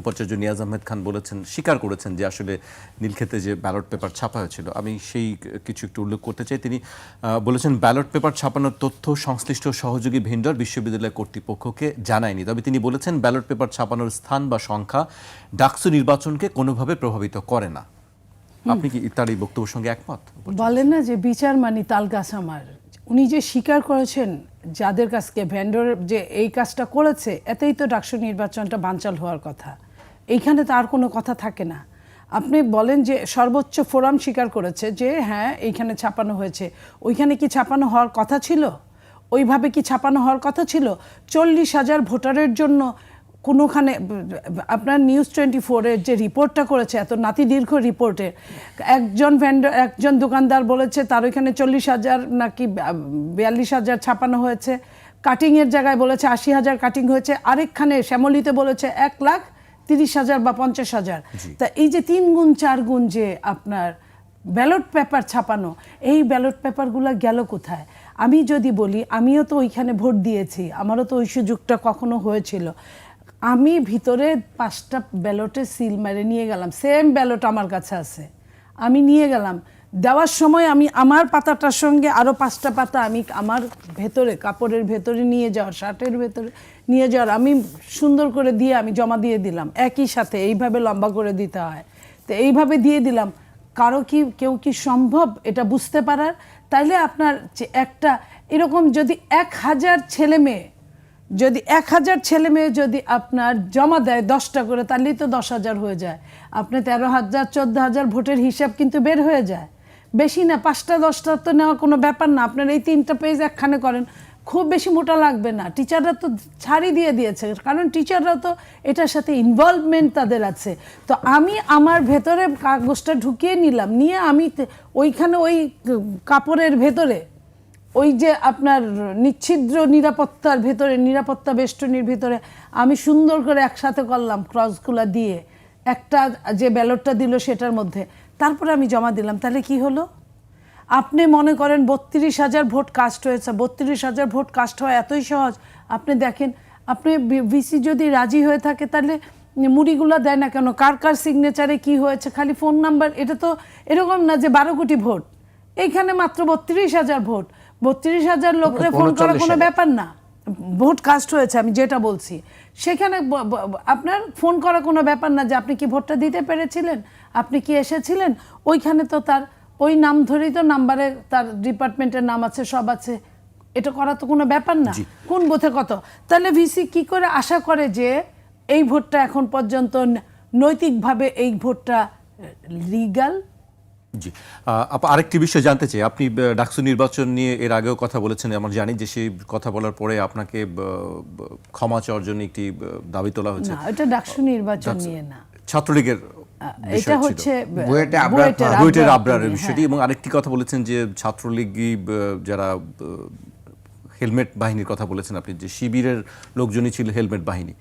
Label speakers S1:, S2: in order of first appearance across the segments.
S1: উপাচার্য নিয়াজ আহমেদ খান বলেছেন স্বীকার করেছেন যে আসলে নীলক্ষেতে যে ব্যালট পেপার ছাপা হয়েছিল। আমি সেই কিছু একটু উল্লেখ করতে চাই। তিনি বলেছেন ব্যালট পেপার ছাপানোর তথ্য সংশ্লিষ্ট সহযোগী ভেন্ডর বিশ্ববিদ্যালয় কর্তৃপক্ষকে জানায়নি। তবে তিনি বলেছেন ব্যালট পেপার ছাপানোর স্থান বা সংখ্যা ডাকসু নির্বাচনকে কোনোভাবে প্রভাবিত করে না। আপনি কি তার এই বক্তব্যের সঙ্গে একমত
S2: বলেন না যে বিচার মানি তাল গাছ আমার। উনি যে স্বীকার করেছেন যাদের কাছকে ভেন্ডর যে এই কাজটা করেছে, এতেই তো ডাকসু নির্বাচনটা বানচাল হওয়ার কথা। এইখানে তো আর কোনো কথা থাকে না। আপনি বলেন যে সর্বোচ্চ ফোরাম স্বীকার করেছে যে হ্যাঁ এইখানে ছাপানো হয়েছে। ওইখানে কি ছাপানো হওয়ার কথা ছিল? ওইভাবে কি ছাপানো হওয়ার কথা ছিল? চল্লিশ হাজার ভোটারের জন্য কোনোখানে আপনার নিউজ টোয়েন্টি ফোরের যে রিপোর্টটা করেছে এত নাতি দীর্ঘ রিপোর্টে একজন ভেন্ডর একজন দোকানদার বলেছে তার ওইখানে চল্লিশ হাজার নাকি বিয়াল্লিশ হাজার ছাপানো হয়েছে। কাটিংয়ের জায়গায় বলেছে আশি হাজার কাটিং হয়েছে। আরেকখানে শ্যামলিতে বলেছে এক লাখ তিরিশ হাজার বা পঞ্চাশ হাজার। তা এই যে তিন গুণ চার গুণ যে আপনার ব্যালট পেপার ছাপানো এই ব্যালট পেপারগুলো গেল কোথায়? আমি যদি বলি আমিও তো ওইখানে ভোট দিয়েছি আমারও তো ওই সুযোগটা কখনো হয়েছিল। আমি ভিতরে পাঁচটা ব্যালটে সিল মেরে নিয়ে গেলাম। সেম ব্যালট আমার কাছে আছে। আমি নিয়ে গেলাম। দেওয়ার সময় আমি আমার পাতাটার সঙ্গে আরও পাঁচটা পাতা আমি আমার ভেতরে, কাপড়ের ভেতরে নিয়ে যাওয়ার, শার্টের ভেতরে নিয়ে যাওয়ার, আমি সুন্দর করে দিয়ে আমি জমা দিয়ে দিলাম। একই সাথে এইভাবে লম্বা করে দিতে হয়। তো এইভাবে দিয়ে দিলাম। কারও কি, কেউ কি সম্ভব এটা বুঝতে পারার? তাইলে আপনার যে একটা, এরকম যদি এক হাজার ছেলে মেয়ে যদি এক হাজার ছেলে মেয়ে যদি আপনার জমা দেয় দশটা করে, তাহলেই তো দশ হাজার হয়ে যায়। আপনি তেরো হাজার, চোদ্দ হাজার ভোটের হিসাব কিন্তু বের হয়ে যায়। বেশি না, পাঁচটা, দশটা তো নেওয়া কোনো ব্যাপার না। আপনার এই তিনটা পেজ একখানে করেন, খুব বেশি মোটা লাগবে না। টিচাররা তো ছাড়ি দিয়ে দিয়েছে, কারণ টিচাররা তো এটার সাথে ইনভলভমেন্ট তাদের আছে। তো আমি আমার ভেতরে কাগজটা ঢুকিয়ে নিলাম, নিয়ে আমি ওইখানে ওই কাপড়ের ভেতরে ওই যে আপনার নিচ্ছিদ্র নিরাপত্তার ভেতরে, নিরাপত্তা বেষ্টনীর ভিতরে আমি সুন্দর করে একসাথে করলাম ক্রসগুলা দিয়ে। একটা যে ব্যালটটা দিল সেটার মধ্যে। তারপরে আমি জমা দিলাম। তাহলে কি হলো? আপনি মনে করেন বত্রিশ হাজার ভোট কাস্ট হয়েছে। বত্রিশ হাজার ভোট কাস্ট হওয়া এতই সহজ। আপনি দেখেন, আপনি ভিসি যদি রাজি হয়ে থাকে, তাহলে মুড়িগুলো দেয় না কেন? কার কার সিগনেচারে কি হয়েছে? খালি ফোন নাম্বার এটা তো এরকম না যে বারো কোটি ভোট। এইখানে মাত্র বত্রিশ হাজার ভোট। বত্রিশ হাজার লোকরে ফোন করা কোনো ব্যাপার না। ভোট কাস্ট হয়েছে আমি যেটা বলছি। সেখানে আপনার ফোন করা কোনো ব্যাপার না যে আপনি কি ভোটটা দিতে পেরেছিলেন আপনি কি এসেছিলেন? ওইখানে তো তার ওই নাম ধরেই তো নাম্বারে তার ডিপার্টমেন্টের নাম আছে সব আছে। এটা করা তো কোনো ব্যাপার না। কোন বোথে কত? তাহলে ভিসি কি করে আশা করে যে এই ভোটটা এখন পর্যন্ত নৈতিকভাবে এই ভোটটা লিগাল?
S1: জি। আপা আরেকটি বিষয় জানতে চাই। আপনি ডাকসু নির্বাচন নিয়ে এর আগেও কথা বলেছেন। আমরা জানি যে সেই কথা বলার পরে আপনাকে ক্ষমা চাওয়ার জন্য একটি দাবি তোলা হয়েছে।
S2: না এটা ডাকসু নির্বাচন নিয়ে না।
S1: ছাত্রলীগের
S2: এটা হচ্ছে
S3: আবরার
S2: বুয়েটের আবরার।
S1: আবরারের বিষয়টি।
S2: হ্যাঁ।
S1: এবং আরেকটি কথা বলেছেন যে ছাত্রলীগই যারা হেলমেট বাহিনীর কথা বলেছেন আপনি যে শিবিরের লোকজনই ছিল হেলমেট বাহিনী।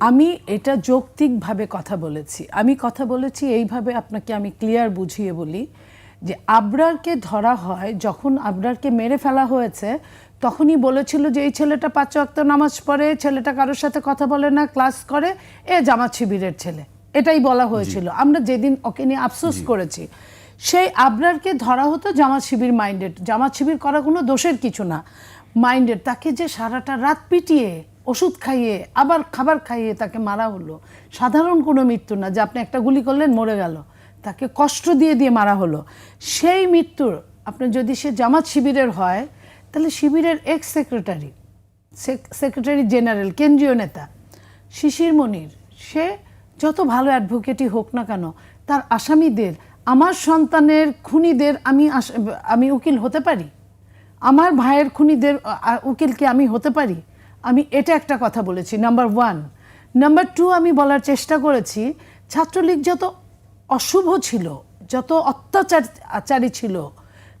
S2: আমি এটা যৌক্তিকভাবে কথা বলেছি। আমি কথা বলেছি এইভাবে আপনাকে আমি ক্লিয়ার বুঝিয়ে বলি যে আবরারকে ধরা হয় যখন আবরারকে মেরে ফেলা হয়েছে তখনই বলেছিল যে এই ছেলেটা পাঁচ ওয়াক্ত নামাজ পড়ে ছেলেটা কারোর সাথে কথা বলে না ক্লাস করে এ জামাত শিবিরের ছেলে। এটাই বলা হয়েছিল। আমরা যেদিন ওকে নিয়ে আফসোস করেছি সেই আবরারকে ধরা হতো জামাত শিবির মাইন্ডেড জামাত শিবির করা কোনো দোষের কিছু না। মাইন্ডেড তাকে যে সারাটা রাত পিটিয়ে ওষুধ খাইয়ে আবার খাবার খাইয়ে তাকে মারা হলো। সাধারণ কোনো মৃত্যু না যে আপনি একটা গুলি করলেন মরে গেল। তাকে কষ্ট দিয়ে দিয়ে মারা হলো। সেই মৃত্যুর আপনি যদি সে জামাত শিবিরের হয় তাহলে শিবিরের এক্স সেক্রেটারি সেক্রেটারি জেনারেল কেন্দ্রীয় নেতা শিশির মনির সে যত ভালো অ্যাডভোকেটই হোক না কেন তার আসামিদের আমার সন্তানের খুনিদের আমি আমি উকিল হতে পারি? আমার ভাইয়ের খুনিদের আ, উকিলকে আমি হতে পারি? আমি এটা একটা কথা বলেছি নাম্বার ওয়ান নাম্বার টু আমি বলার চেষ্টা করেছি ছাত্রলীগ যত অশুভ ছিল যত অত্যাচার আচারী ছিল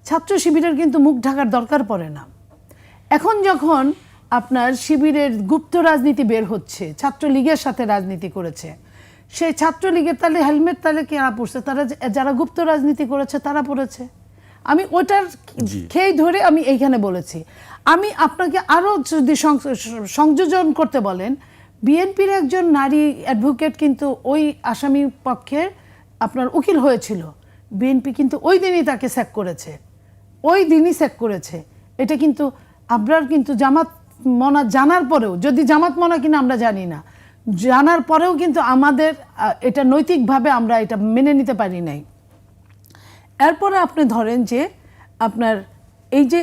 S2: ছাত্র শিবিরের কিন্তু মুখ ঢাকার দরকার পড়ে না। এখন যখন আপনার শিবিরের গুপ্ত রাজনীতি বের হচ্ছে ছাত্রলীগের সাথে রাজনীতি করেছে সেই ছাত্রলীগের তাহলে হেলমেট তাহলে কেনা পড়ছে তারা যারা গুপ্ত রাজনীতি করেছে তারা পড়েছে। আমি ওটার খেই ধরে আমি এইখানে বলেছি। আমি আপনাকে আরও যদি সংযোজন করতে বলেন, বিএনপির একজন নারী অ্যাডভোকেট কিন্তু ওই আসামির পক্ষে আপনার উকিল হয়েছিল। বিএনপি কিন্তু ওই দিনই তাকে স্যাক করেছে। ওই দিনই স্যাক করেছে। এটা কিন্তু আবরার কিন্তু জামাত মনা জানার পরেও, যদি জামাত মনা কিনা আমরা জানি না, জানার পরেও কিন্তু আমাদের এটা নৈতিকভাবে আমরা এটা মেনে নিতে পারি নাই। এরপরে আপনি ধরেন যে আপনার এই যে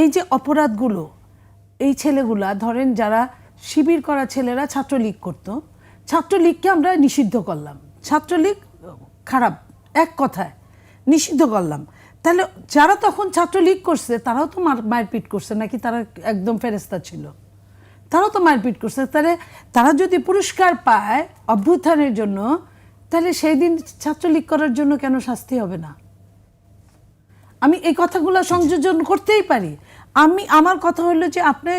S2: এই যে অপরাধগুলো, এই ছেলেগুলা, ধরেন যারা শিবির করা ছেলেরা ছাত্রলীগ করতো, ছাত্রলীগকে আমরা নিষিদ্ধ করলাম। ছাত্রলীগ খারাপ, এক কথায় নিষিদ্ধ করলাম। তাহলে যারা তখন ছাত্রলীগ করছে, তারাও তো মার, মারপিট করছে নাকি তারা একদম ফেরেস্তা ছিল? তারাও তো মারপিট করছে। তাহলে তারা যদি পুরস্কার পায় অভ্যুত্থানের জন্য, তাহলে সেই দিন ছাত্রলীগ করার জন্য কেন শাস্তি হবে না? আমি এই কথাগুলো সংযোজন করতেই পারি। আমি, আমার কথা হলো যে আপনি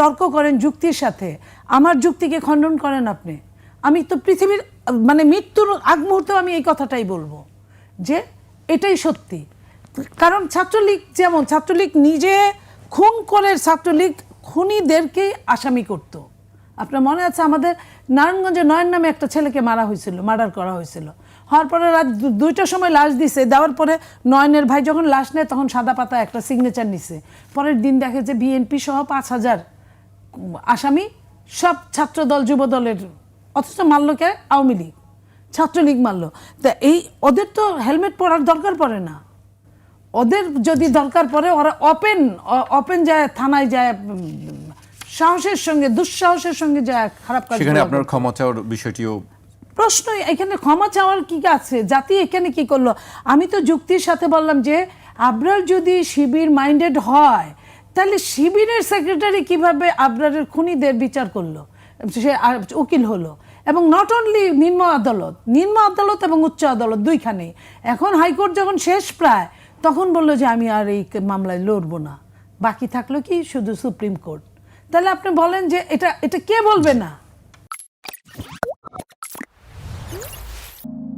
S2: তর্ক করেন যুক্তির সাথে। আমার যুক্তিকে খণ্ডন করেন আপনি। আমি তো পৃথিবীর মানে মৃত্যুর আগ মুহূর্তে আমি এই কথাটাই বলব যে এটাই সত্যি। কারণ ছাত্রলীগ যেমন, ছাত্রলীগ নিজে খুন করে ছাত্রলীগ খুনিদেরকেই আসামি করত। আপনার মনে আছে আমাদের নারায়ণগঞ্জে নয়ন নামে একটা ছেলেকে মারা হয়েছিল, মার্ডার করা হয়েছিল। হওয়ার পরে রাত দুইটার সময় লাশ দিছে। দেওয়ার পরে নয়নের ভাই যখন লাশ নেয় তখন সাদা পাতা একটা সিগনেচার নিছে। পরের দিন দেখে যে বিএনপি সহ পাঁচ হাজার আসামি সব ছাত্রদল যুবদলের অথচ মারল কে? আওয়ামী লীগ। ছাত্রলীগ মারল। তা এই ওদের তো হেলমেট পরার দরকার পড়ে না। ওদের যদি দরকার পড়ে ওরা ওপেন ওপেন যায় থানায় যায় সাহসের সঙ্গে দুঃসাহসের সঙ্গে যায় খারাপ কাজ
S1: সেখানে আপনার ক্ষমতার বিষয়টিও
S2: প্রশ্ন, এখানে ক্ষমা চাওয়ার কি আছে? জাতি এখানে কি করল? আমি তো যুক্তির সাথে বললাম যে, আবরার যদি শিবির মাইন্ডেড হয়, তাহলে শিবিরের সেক্রেটারি কীভাবে আবরারের খুনিদের বিচার করল? সে উকিল হলো। এবং নট অনলি নিম্ন আদালত নিম্ন আদালত এবং উচ্চ আদালত দুইখানে। এখন হাইকোর্ট যখন শেষ প্রায়, তখন বলল যে, আমি আর এই মামলায় লড়বো না। বাকি থাকল কি? শুধু সুপ্রিম কোর্ট। তাহলে আপনি বলেন যে, এটা এটা কে বলবে না?